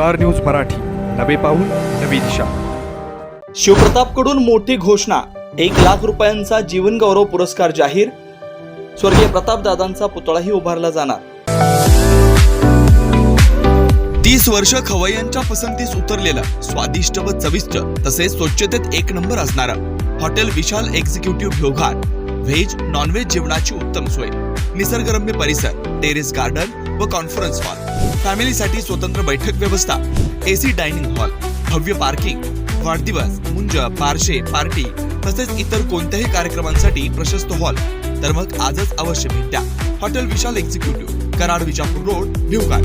Star news Marathi. नवे पाऊल नवी दिशा. शिवप्रतापकडून मोठी घोषणा. एक लाख रुपयांचा जीवन गौरव पुरस्कार जाहीर. स्वर्गीय प्रताप दादांचा पुतळाही उभारला जाणार. तीस वर्ष खवय्यांच्या पसंतीस उतरलेलं स्वादिष्ट व चविष्ट तसेच स्वच्छतेत एक नंबर असणारं. Hotel Vishal executive Bhyoghat veg non veg जेवणाची उत्तम सोय. निसर्गरम्य परिसर टेरेस गार्डन व कॉन्फरन्स हॉल फॅमिलीसाठी स्वतंत्र बैठक व्यवस्था एसी डायनिंग हॉल भव्य पार्किंग वाढदिवस मुंज पारशे पार्टी तसेच इतर कोणत्याही कार्यक्रमांसाठी प्रशस्त हॉल तर मग आजच अवश्य भेट द्या. Hotel Vishal executive Karad Vijapur road Bhivghat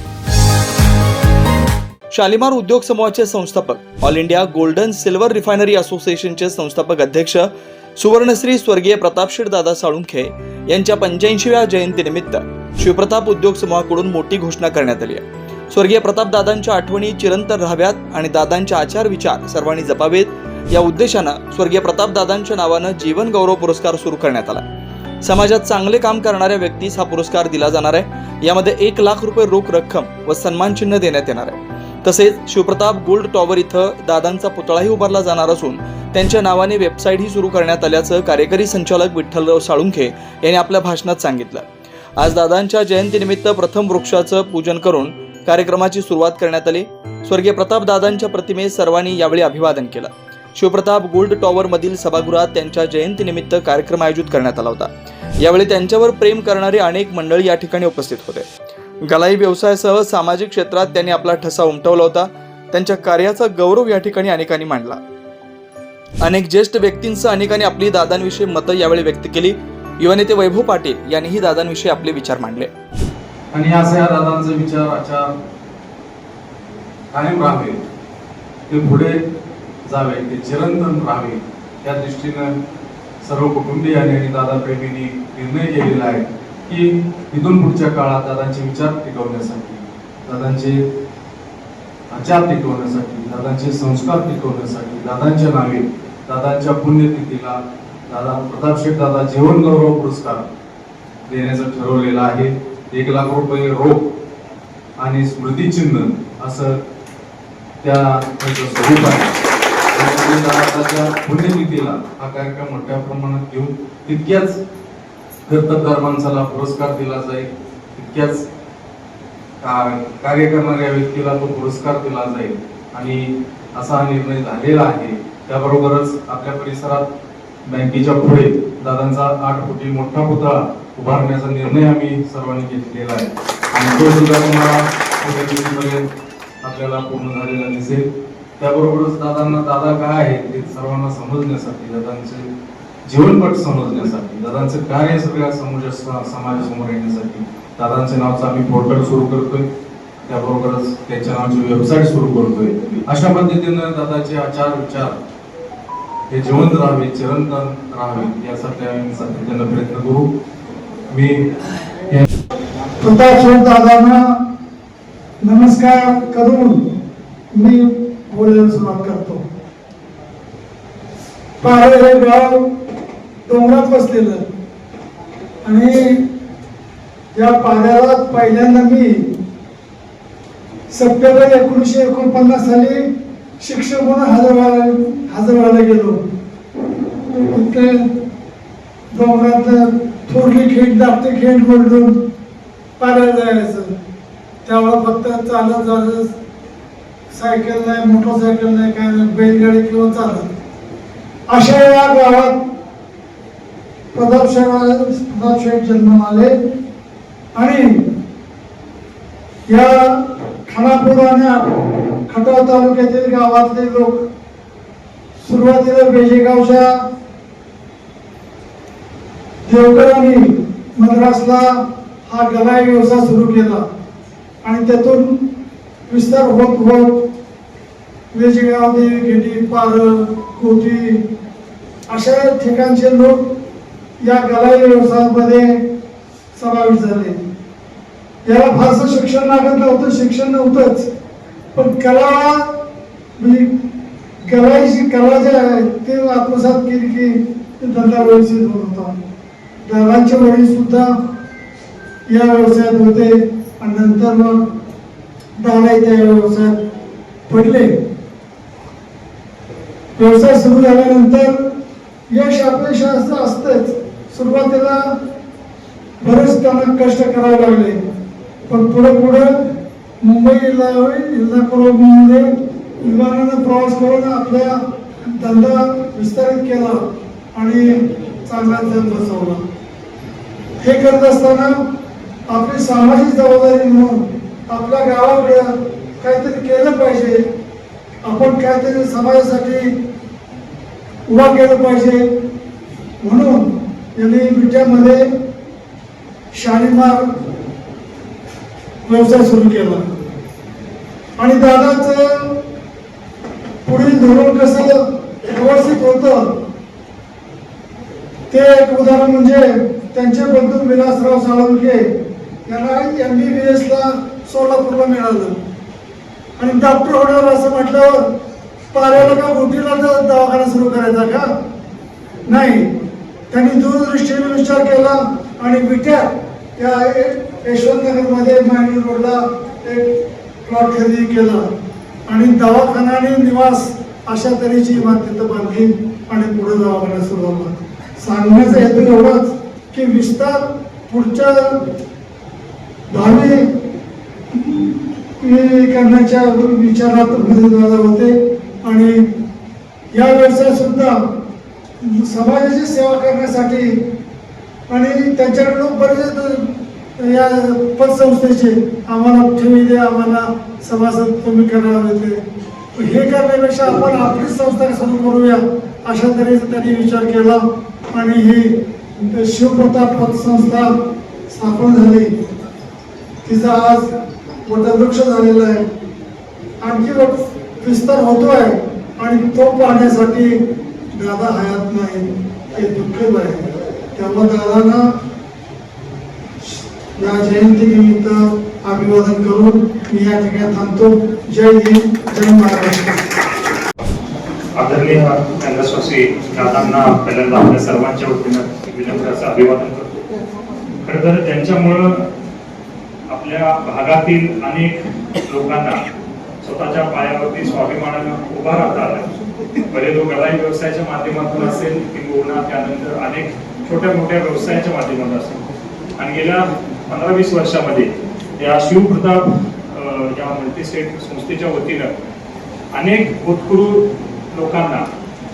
Shalimar उद्योग समूहाचे संस्थापक all India golden silver refinery असोसिएशनचे संस्थापक अध्यक्ष सुवर्णश्री स्वर्गीय प्रतापशीर दादा साळुंखे यांच्या पंच्याऐंशीव्या जयंतीनिमित्त शिवप्रताप उद्योग समूहाकडून मोठी घोषणा करण्यात आली आहे. स्वर्गीय प्रताप दादांच्या आठवणी चिरंतर राहाव्यात आणि दादांचे आचार विचार सर्वांनी जपावेत या उद्देशानं स्वर्गीय प्रताप दादांच्या नावानं जीवन गौरव पुरस्कार सुरू करण्यात आला. समाजात चांगले काम करणाऱ्या व्यक्तीस हा पुरस्कार दिला जाणार आहे. यामध्ये एक लाख रुपये रोख रक्कम व सन्मान चिन्ह देण्यात येणार आहे. तसेच शिवप्रताप गोल्ड टॉवर इथं दादांचा पुतळाही उभारला जाणार असून त्यांच्या नावाने वेबसाईटही सुरू करण्यात आल्याचं कार्यकारी संचालक विठ्ठलराव साळुंखे यांनी आपल्या भाषणात सांगितलं. आज दादांच्या जयंतीनिमित्त प्रथम वृक्षाचं पूजन करून कार्यक्रमाची सुरुवात करण्यात आली. स्वर्गीय प्रताप दादांच्या प्रतिमेस सर्वांनी यावेळी अभिवादन केलं. शिवप्रताप गोल्ड टॉवर मधील सभागृहात त्यांच्या जयंतीनिमित्त कार्यक्रम आयोजित करण्यात आला होता. यावेळी त्यांच्यावर प्रेम करणारे अनेक मंडळी या ठिकाणी उपस्थित होते. गलाई व्यवसायासह सामाजिक क्षेत्रात त्यांनी आपला ठसा उमटवला होता. त्यांच्या कार्याचा गौरव या ठिकाणी अनेकांनी मांडला. अनेक ज्येष्ठ व्यक्तींसह अनेकांनी आपली दादांविषयी मतं यावेळी व्यक्त केली. युवा नेते वैभव पाटील यांनीही दादांविषयी आपले विचार मांडले. आणि असे या दादांचे विचार आचार कायम राहावे. ते पुढे जावे ते चिरंतन राहावे. या दृष्टीनं सर्व कुटुंबियांनी आणि दादा प्रेमींनी निर्णय घेतलेला आहे. की इथून पुढच्या काळात दादांचे विचार टिकवण्यासाठी दादांचे आचार टिकवण्यासाठी दादांचे संस्कार टिकवण्यासाठी दादांच्या नावे दादांच्या पुण्यतिथीला दादा प्रतापशेठ दादा जीवन गौरव पुरस्कार देण्याचं ठरवलेलं आहे. एक लाख रुपये रोख आणि स्मृतिचिन्ह असं त्या त्याचं स्वरूप आहे. दादाच्या पुण्यतिथीला हा कार्यक्रम मोठ्या प्रमाणात घेऊन तितक्याच कर्तबदार माणसाला पुरस्कार दिला जाईल. तितक्याच कार्य करणाऱ्या व्यक्तीला तो पुरस्कार दिला जाईल. आणि असा हा निर्णय झालेला आहे. त्याबरोबरच आपल्या परिसरात बँकेच्या पुढे दादांचा आठ कोटी मोठा पुतळा उभारण्याचा निर्णय आम्ही सर्वांनी घेतलेला आहे. आणि तो सुद्धा तुम्हाला आपल्याला पूर्ण झालेला दिसेल. त्याबरोबरच दादांना दादा काय आहे ते सर्वांना समजण्यासाठी दादांचे जीवनपट समजण्यासाठी दादांचं कार्य सगळ्या समाज समाजासमोर येण्यासाठी. दादांच्या नावाचं आम्ही पोर्टल सुरू करतोय. त्याबरोबरच त्यांच्या नावाची वेबसाईट सुरू करतोय. अशा पद्धतीनं दादाचे आचार विचार हे जिवंत राहावे चिरंतन राहावे यासाठी आम्ही सातत्यानं प्रयत्न करू. मी प्रताप दादांना नमस्कार करून मी बोलायला सुरुवात करतो. पारे हे गाव डोंगरात बसलेलं. आणि या पाऱ्याला पहिल्यांदा मी सप्टेंबर एकोणीसशे एकोणपन्नास साली शिक्षक म्हणून हजर व्हायला हजर व्हायला गेलो. तिथे डोंगरात थोरली खेळ दापते खेळ बोलून पाड्याला जायचं. त्यावेळेला फक्त चालत जायचं सायकल नाही मोटरसायकल नाही काय नाही बैलगाडी किंवा चालत. अशा या गावात प्रताप शेठ जन्म आले. आणि या खानापूर आणि खटाव तालुक्यातील गावातले लोक सुरुवातीला बेजेगावच्या देवकरांनी मद्रासला हा गलाय व्यवसाय सुरू केला. आणि त्यातून विस्तार होत होत वेजेगाव देवी पार कोठी अशा ठिकाणचे लोक या गलाई व्यवसायामध्ये समावेश झाले. याला फारसं शिक्षण लागत नव्हतं शिक्षण नव्हतंच. पण कला म्हणजे कलाची कला जे आहे ते आत्मसात केली की धंदा व्यवस्थित होत होता. दादांचे वडील सुद्धा या व्यवसायात होते आणि नंतर मग दादा त्या व्यवसायात पडले. व्यवसाय सुरू झाल्यानंतर यश अपयश असं असतंच. सुरुवातीला बरेच त्यांना कष्ट करावे लागले. पण पुढे पुढे मुंबईला इंदापूरमध्ये विमानानं प्रवास करून आपल्या धंदा विस्तारित केला आणि चांगला धन बसवला. हे करत असताना आपली सामाजिक जबाबदारी म्हणून आपल्या गावाकडे काहीतरी केलं पाहिजे. आपण काहीतरी समाजासाठी उभा केलं पाहिजे. म्हणून यांनी विद्यामध्ये शालीमार व्यवसाय सुरू केला. आणि दादाचं पुढील धोरण कसं व्यवस्थित होतं ते एक उदाहरण म्हणजे त्यांचे बंधू विलासराव साळुंके यांना एम बी बी एसला सोलापूरला मिळालं. आणि डॉक्टर होणार असं म्हटल्यावर पाऱ्याला का गोटीला दवाखाना सुरू करायचा का? नाही. त्यांनी दूरदृष्टीने विचार केला आणि विट्या त्या यशवंतनगरमध्ये मांडवी रोडला एक प्लॉट खरेदी केला. आणि दवाखाना आणि निवास अशा तऱ्हेची इमारत तिथं बांधली आणि पुढे दवाखाना सुरू सांगण्याचा हेतू एवढाच की विस्तार पुढच्या भावी करण्याच्या विचारात होते. आणि या व्यवसाय सुद्धा समाजाची सेवा करण्यासाठी आणि त्यांच्याकडून बरेच या पतसंस्थेचे आम्हाला ठेवी द्या आम्हाला सभासद तुम्ही करायला देते. हे करण्यापेक्षा आपण आपलीच संस्था सुरू करूया अशा तऱ्हेचा त्यांनी विचार केला आणि ही शिवप्रताप पतसंस्था स्थापन झाली. तिचा आज वटवृक्ष झालेला आहे. आणखी विस्तार विस्तार आहे आणि तो पाहण्यासाठी दादा हयात नाही हे दुःखद आहे त्यामुळे दादांना या जयंती निमित्त अभिवादन करून मी या ठिकाणी थांबतो. जय हिंद जय महाराष्ट्र. आदरणीय केंद्रस्वासी दादांना पहिल्यांदा आपल्या सर्वांच्या वतीनं विनम्राचं अभिवादन करतो. खरं तर त्यांच्यामुळं आपल्या भागातील अनेक लोकांना स्वतःच्या पायावरती स्वाभिमानानं उभा राहता आला. भले तो गलाई व्यवसायाच्या माध्यमातून असेल किंवा त्यानंतर अनेक छोट्या मोठ्या व्यवसायाच्या माध्यमातून असेल. आणि गेल्या पंधरा वीस वर्षामध्ये या शिवप्रताप अं, या मल्टीस्टेट संस्थेच्या वतीनं अनेक भूतपूर्व लोकांना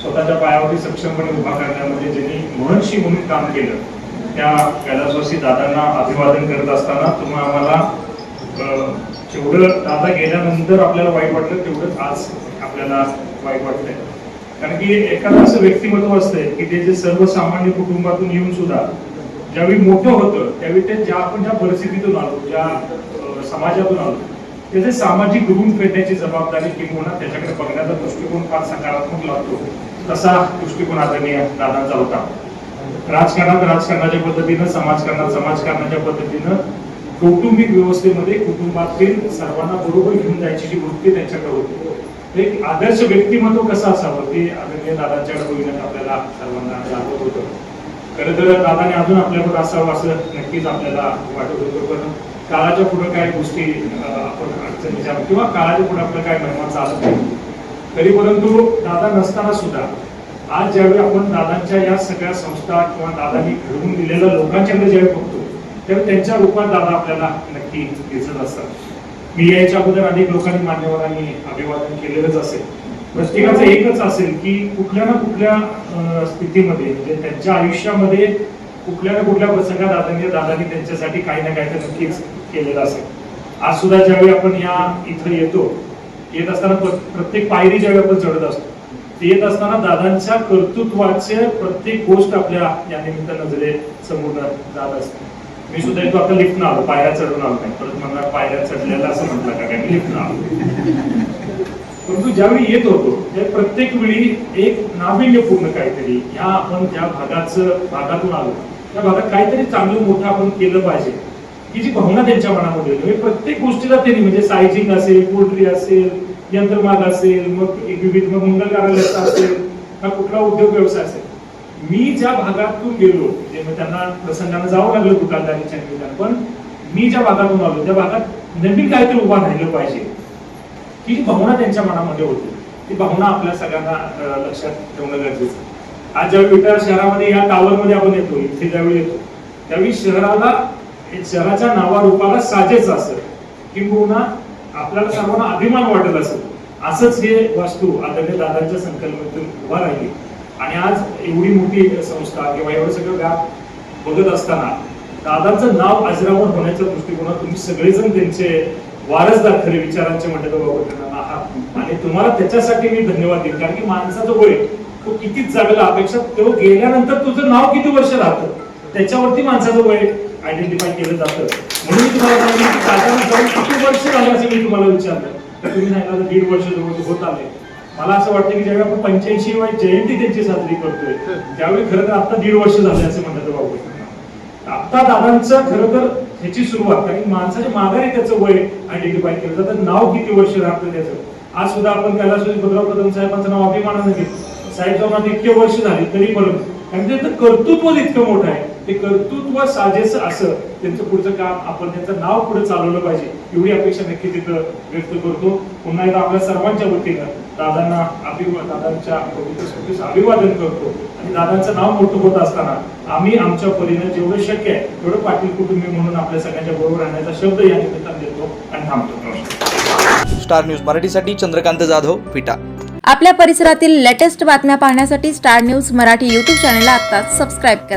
स्वतःच्या पायावरती सक्षमपणे उभा करण्यामध्ये ज्यांनी महर्षी म्हणून काम केलं त्या कैलासवासी दादांना अभिवादन करत असताना तुम्हा आम्हाला जेवढं दादा गेल्यानंतर आपल्याला वाईट वाटलं तेवढंच आज आपल्याला वाईट वाटतंय. कारण की एखादं असं व्यक्तिमत्व असतंय की ते जे सर्वसामान्य कुटुंबातून येऊन सुद्धा ज्यावेळी मोठं होतं त्यावेळी ते ज्या आपण ज्या परिस्थितीतून आलो ज्या समाजातून आलो त्याचे सामाजिक ऋण फेडण्याची जबाबदारी किंवा त्याच्याकडे बघण्याचा दृष्टिकोन फार सकारात्मक लागतो. तसा दृष्टिकोन आदरणीय दादांचा होता राजकारणात राजकारणाच्या पद्धतीनं समाजकारणात समाजकारणाच्या पद्धतीनं कौटुंबिक व्यवस्थेमध्ये कुटुंबातील सर्वांना बरोबर घेऊन जायची जी वृत्ती त्यांच्याकडे होती एक आदर्श व्यक्तिमत्व कसं असावं? ते आदरणीय दादांच्याकडे बघण्यात आपल्याला सर्वांना जाणवत होतं. खरं तर दादाने अजून आपल्याकडे असावं असं नक्कीच आपल्याला वाटत होतं. पण काळाच्या पुढं काय गोष्टी आपण अडचणीच्या किंवा काळाच्या पुढे आपलं काय महिमा चालत नाही. तरी परंतु दादा नसताना सुद्धा आज ज्यावेळी आपण दादांच्या या सगळ्या संस्था किंवा दादांनी घडवून दिलेल्या लोकांच्याकडे ज्यावेळी बघतो त्यावेळी त्यांच्या रूपात दादा आपल्याला नक्की दिसत असतात. मी अगोदर अनेक लोकांनी मान्यवरांनी अभिवादन केलेलंच असेल. प्रत्येकाचं एकच असेल की कुठल्या ना कुठल्या स्थितीमध्ये म्हणजे त्यांच्या आयुष्यामध्ये कुठल्या ना कुठल्या प्रसंगात आदरणीय दादांनी त्यांच्यासाठी काही ना काही तर नक्कीच केलेलं असेल. आज सुद्धा ज्यावेळी आपण या इथं येतो येत असताना प्र- प्रत्येक पायरी ज्यावेळी आपण चढत असतो ते येत असताना दादांच्या कर्तृत्वाचे प्रत्येक गोष्ट आपल्या या निमित्त नजरे समोर जात असते. मी सुद्धा येतो आता लिफ्ट आलो पायऱ्या चढून आलो नाही. परत मला पायऱ्या चढलेला असं म्हटलं का काय? मी लिफ्ट आलो परंतु ज्यावेळी येत होतो त्या प्रत्येक वेळी एक नाविन्यपूर्ण काहीतरी. ह्या आपण ज्या भागाचं भागातून आलो त्या भागात काहीतरी चांगलं मोठं आपण केलं पाहिजे. ही जी भावना त्यांच्या मनामध्ये होती म्हणजे प्रत्येक गोष्टीला त्यांनी म्हणजे सायजिंग असेल पोल्ट्री असेल यंत्रमाग असेल मग एक विविध मग मंगल कार्यालयाचा असेल का कुठला उद्योग व्यवसाय असेल मी ज्या भागातून गेलो म्हणजे मग त्यांना प्रसंगाने जावं लागलं दुकानदारीच्या निमित्तानं पण मी ज्या भागातून आलो त्या भागात नवीन काहीतरी उभा राहिलं पाहिजे. ही जी भावना त्यांच्या मनामध्ये होती ती भावना आपल्या सगळ्यांना लक्षात ठेवणं गरजेचं आज ज्यावेळी विटार शहरामध्ये या टावरमध्ये आपण येतो इथे ज्यावेळी येतो त्यावेळी शहराला शहराच्या नावारूपाला साजेच असं किंबहुना आपल्याला सर्वांना अभिमान वाटत असत. असंच हे वास्तू आदरणीय दादांच्या संकल्पनेतून उभा राहिली. आणि आज एवढी मोठी संस्था किंवा एवढं सगळं व्याप बघत असताना दादांचं नाव अजरावर होण्याच्या दृष्टिकोनात तुम्ही सगळेजण त्यांचे वारसदार खरे विचारांचे म्हणतात बाबा आहात आणि तुम्हाला त्याच्यासाठी मी धन्यवाद देईन कारण की माणसाचं वय तो किती जगला अपेक्षा तो गेल्यानंतर तुझं नाव किती वर्ष राहतं? त्याच्यावरती माणसाचं वय आयडेंटिफाय केलं जातं. म्हणून मी तुम्हाला सांगितलं जाऊन किती वर्ष झालं असं मी तुम्हाला विचारलं. तर तुम्ही सांगितलं दीड वर्ष जवळ होत आले. मला असं वाटतं की ज्यावेळी आपण पंच्याऐंशी जयंती त्यांची साजरी करतोय त्यावेळी खरं तर आता दीड वर्ष झाले असे म्हणतात बाबू आता दादांचं खरं तर ह्याची सुरुवात कारण माणसाच्या माघारी त्याचं वय आयडेंटिफाय केलं जातं. नाव किती वर्ष राहतं त्याचं? आज सुद्धा आपण त्याला भद्राव कदम साहेबांचं नाव अभिमानानं घेतो. साहेब जाऊन इतके वर्ष झाली तरी परत कारण त्याचं कर्तृत्व इतकं मोठं आहे. ते कर्तृत्व साजेस असं त्यांचं पुढचं काम आपण त्यांचं नाव पुढे चालवलं पाहिजे एवढी अपेक्षा नक्की तिथं व्यक्त करतो. पुन्हा एकदा आपल्या सर्वांच्या वतीनं दादांना अभिवा दादांच्या पवित्र स्मृतीस अभिवादन करतो. आणि दादांचं नाव मोठं होत असताना आम्ही आमच्या परीनं जेवढं शक्य आहे तेवढं पाटील कुटुंबी म्हणून आपल्या सगळ्यांच्या बरोबर राहण्याचा शब्द या निमित्तानं देतो आणि थांबतो. स्टार न्यूज मराठीसाठी चंद्रकांत जाधव विटा आपल्या परिसरातील लेटेस्ट बातम्या पाहण्यासाठी स्टार न्यूज मराठी यूट्यूब चॅनलला आत्ताच सबस्क्राईब करा.